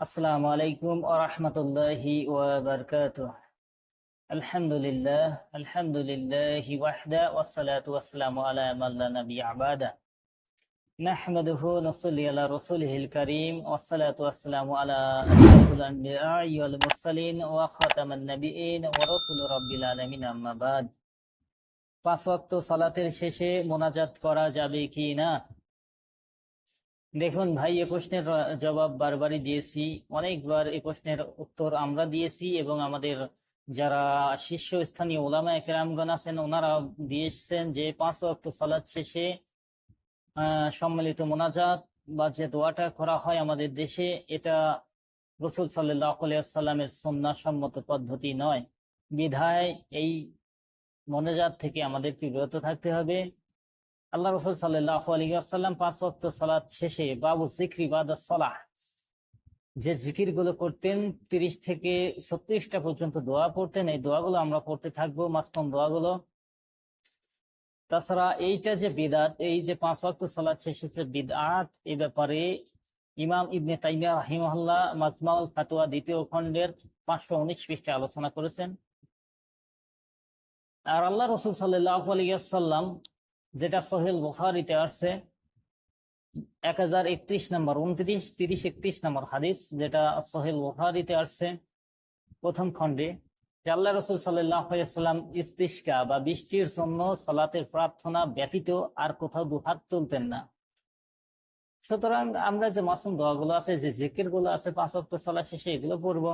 আসসালামু আলাইকুম ওয়া রাহমাতুল্লাহি ওয়া বারাকাতুহু আলহামদুলিল্লাহ আলহামদুলিল্লাহি ওয়াহদা ওয়াসসালাতু ওয়াসসালামু আলা মান লা নাবিয়্যা বাদা নাহমাদুহু নুসাল্লি আলা রাসূলিহিল কারীম ওয়াসসালাতু ওয়াসসালামু আলা আশরাফিল আনবিয়া'i ওয়াল মুরসালিন ওয়া খাতামান নাবিয়্যিন ওয়া রাসূলি রাব্বিল আলামিন আম্মা বাদ পাঁচ ওয়াক্ত সালাতের শেষে মোনাজাত করা যাবে কি না দেখুন ভাই, এ প্রশ্নের জবাব বারবারই দিয়েছি। অনেকবার এ প্রশ্নের উত্তর আমরা দিয়েছি এবং আমাদের যারা শীর্ষস্থানীয় ওলামা একরামগণ আছেন ওনারা দিয়েছেন যে পাঁচ ওয়াক্ত সালাত শেষে সম্মিলিত মোনাজাত বা যে দোয়াটা করা হয় আমাদের দেশে। এটা রসুল সাল্লাহ সম্মত পদ্ধতি নয়। বিধায় এই মোনাজাত থেকে আমাদেরকে বিরত থাকতে হবে? আল্লাহ রসুল সাল্লাহ আলী আসাল্লাম পাঁচ ওয়াক্ত সালাত শেষে বাবু জিক্রি বাদ সলাহ, যে জিকিরগুলো করতেন তিরিশ থেকে ছত্রিশটা পর্যন্ত দোয়া পড়তেন, এই দোয়াগুলো আমরা পড়তে থাকব মাঝখান দোয়াগুলো। তাছাড়া এইটা যে বিদাত, এই যে পাঁচ ওয়াক্ত সালাত শেষে যে বিদআত এই ব্যাপারে ইমাম ইবনে তাইমিয়া রাহিমাহুল্লাহ মাজমাউল ফাতুয়া দ্বিতীয় খণ্ডের পাঁচশো উনিশ পৃষ্ঠে আলোচনা করেছেন। আর আল্লাহ রসুল সাল্লাহ আলিয়াল্লাম যেটা সোহেল বুখারিতে আসছে এক হাজার একত্রিশ নম্বর, উনত্রিশ, তিরিশ, একত্রিশ নম্বর হাদিস যেটা সোহেল বুখারিতে আসছে প্রথম খণ্ডে। আল্লাহ রসুল সাল্লাম ইস্তিস্কা বা বৃষ্টির জন্য সলাতের প্রার্থনা ব্যতীত আর কোথাও দুহাত তুলতেন না। সুতরাং আমরা যে মাসুম দোয়াগুলো আছে, যে জিকিরগুলো আছে, পাঁচ অক্ট সলা শেষে এগুলো পড়ব।